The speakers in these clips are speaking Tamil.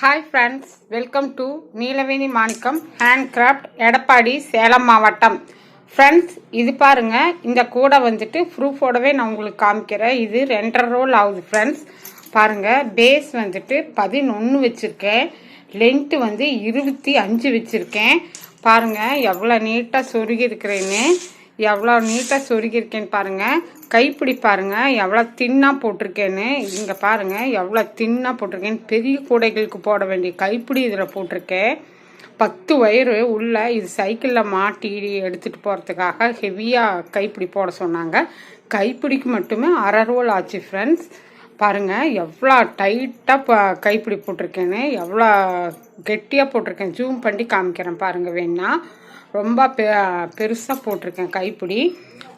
Hi friends welcome to Neelaveni Manickam hand craft Edappadi Salem மாவட்டம் ஃப்ரெண்ட்ஸ் இது பாருங்க. இந்த கூடை வந்துட்டு ப்ரூஃபோடவே நான் உங்களுக்கு காமிக்கிறேன். இது ரெண்டரை ரோல் ஆகுது ஃப்ரெண்ட்ஸ் பாருங்கள் பேஸ் வந்துட்டு பதினொன்று வச்சுருக்கேன். லென்த்து வந்து இருபத்தி அஞ்சு வச்சுருக்கேன். பாருங்கள் எவ்வளோ நீட்டாக சொருகி இருக்கிறேன்னு. எவ்வளோ நீட்டாக சொருகியிருக்கேன்னு பாருங்கள் கைப்பிடி பாருங்கள் எவ்வளோ தின்னாக போட்டிருக்கேன்னு. இங்கே பாருங்கள் எவ்வளோ தின்னாக போட்டிருக்கேன்னு. பெரிய கூடைகளுக்கு போட வேண்டிய கைப்பிடி இதில் போட்டிருக்கேன். பத்து வயிறு உள்ள இது சைக்கிளில் மாட்டி எடுத்துகிட்டு போகிறதுக்காக ஹெவியாக கைப்பிடி போட சொன்னாங்க. கைப்பிடிக்கு மட்டுமே அரை ரோல் ஆச்சு ஃப்ரெண்ட்ஸ் பாருங்கள் எவ்வளோ டைட்டாக ப கைப்பிடி போட்டிருக்கேன்னு. எவ்வளோ கெட்டியாக போட்டிருக்கேன். ஜூம் பண்ணி காமிக்கிறேன் பாருங்கள் வேணா ரொம்ப பெ பெருசாக போட்டிருக்கேன் கைப்பிடி.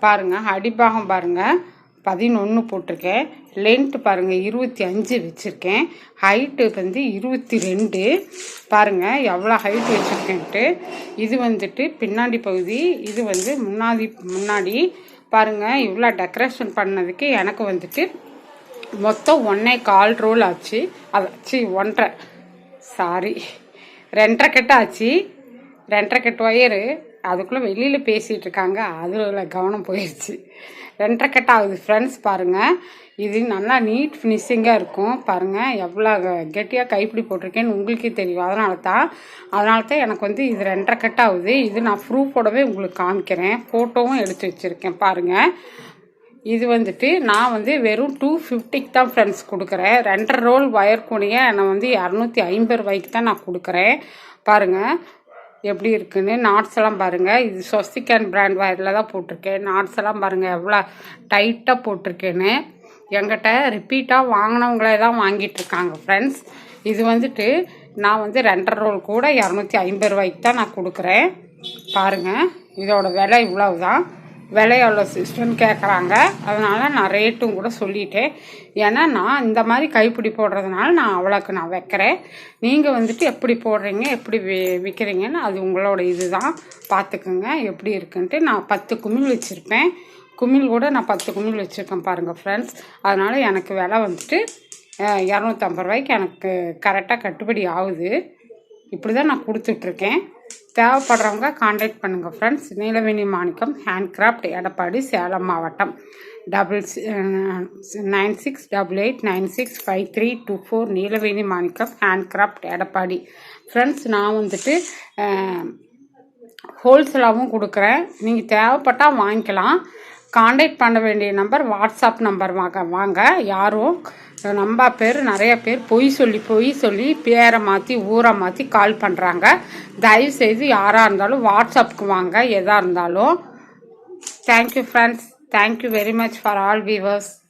பாருங்கள் அடிப்பாகம் பாருங்கள் பதினொன்று போட்டிருக்கேன். லென்த்து பாருங்கள் இருபத்தி அஞ்சு வச்சுருக்கேன். ஹைட்டு வந்து இருபத்தி ரெண்டு. பாருங்கள் எவ்வளோ ஹைட் வச்சுருக்கேன்ட்டு. இது வந்துட்டு பின்னாடி பகுதி இது வந்து முன்னாடி முன்னாடி. பாருங்கள் இவ்வளோ டெக்கரேஷன் பண்ணதுக்கு எனக்கு வந்துட்டு மொத்தம் ஒன்றே கால் ரோல் ஆச்சு. அதாச்சு ஒன்றரை. சாரி ரெண்டரை கெட்ட ஆச்சு ரெண்டரை கட்டு ஒயரு. அதுக்குள்ளே வெளியில் பேசிகிட்டு இருக்காங்க. அதில் கவனம் போயிடுச்சு ரெண்டரை கட்டு ஆகுது. ஃப்ரெண்ட்ஸ் பாருங்கள் இது நல்லா நீட் ஃபினிஷிங்காக இருக்கும். பாருங்கள் எவ்வளோ கெட்டியாக கைப்பிடி போட்டிருக்கேன்னு உங்களுக்கே தெரியும். அதனால தான் அதனால தான் எனக்கு வந்து இது ரெண்டரை கட்டு ஆகுது. இது நான் ப்ரூஃபோடவே உங்களுக்கு காமிக்கிறேன். ஃபோட்டோவும் எடுத்து வச்சுருக்கேன். பாருங்கள் இது வந்துட்டு நான் வந்து வெறும் டூ ஃபிஃப்டிக்கு தான் ஃப்ரெண்ட்ஸ் கொடுக்குறேன். ரெண்டரை ரோல் ஒயர் கூடிய நான் வந்து இரநூத்தி ஐம்பது ரூபாய்க்கு தான் நான் கொடுக்குறேன். பாருங்கள் எப்படி இருக்குன்னு நாட்ஸ் எல்லாம் பாருங்கள் இது சொஸ்திகன் பிராண்ட் வயரில் தான் போட்டிருக்கேன். நாட்ஸ் எல்லாம் பாருங்கள் எவ்வளோ டைட்டாக போட்டிருக்கேன்னு. என்கிட்ட ரிப்பீட்டாக வாங்கினவங்களே தான் வாங்கிட்டு இருக்காங்க ஃப்ரெண்ட்ஸ் இது வந்துட்டு நான் வந்து ரெண்டரை ரோல் கூட இரநூத்தி ஐம்பது ரூபாய்க்கு தான் நான் கொடுக்குறேன். பாருங்கள் இதோட விலை இவ்வளவு தான் விலை எவ்வளோ சிஸ்டம்னு கேட்குறாங்க அதனால் நான் ரேட்டும் கூட சொல்லிட்டேன். ஏன்னா நான் இந்த மாதிரி கைப்பிடி போடுறதுனால நான் அவ்வளோக்கு நான் வைக்கிறேன். நீங்கள் வந்துட்டு எப்படி போடுறீங்க எப்படி வி விற்கிறீங்கன்னு அது உங்களோட இது தான் பார்த்துக்குங்க எப்படி இருக்குன்ட்டு நான் பத்து குமிழ் வச்சுருப்பேன். குமிழ் கூட நான் பத்து குமிழ் வச்சுருக்கேன் பாருங்கள் ஃப்ரெண்ட்ஸ் அதனால் எனக்கு விலை வந்துட்டு இரநூத்தம்பது ரூபாய்க்கு எனக்கு கரெக்டாக கட்டுப்படி ஆகுது. இப்படி தான் நான் கொடுத்துட்ருக்கேன் தேவைப்படுறவங்க காண்டாக்ட் பண்ணுங்கள் friends Neelaveni Manickam hand craft Edappadi Salem மாவட்டம். Double nine six double eight nine six five three two four Neelaveni Manickam hand craft Edappadi. Friends நான் வந்துட்டு ஹோல்சேலாகவும் கொடுக்குறேன். நீங்கள் தேவைப்பட்டால் வாங்கிக்கலாம். காண்டாக்ட் பண்ண வேண்டிய நம்பர் வாட்ஸ்அப் நம்பர் வாங்க வாங்க. யாரும் நம்ம பேர் நிறைய பேர் பொய் சொல்லி பொய் சொல்லி பேரை மாற்றி ஊரை மாற்றி கால் பண்ணுறாங்க தயவுசெய்து யாராக இருந்தாலும் வாட்ஸ்அப்புக்கு வாங்க எதாக இருந்தாலும். Thank you friends thank you very much for all viewers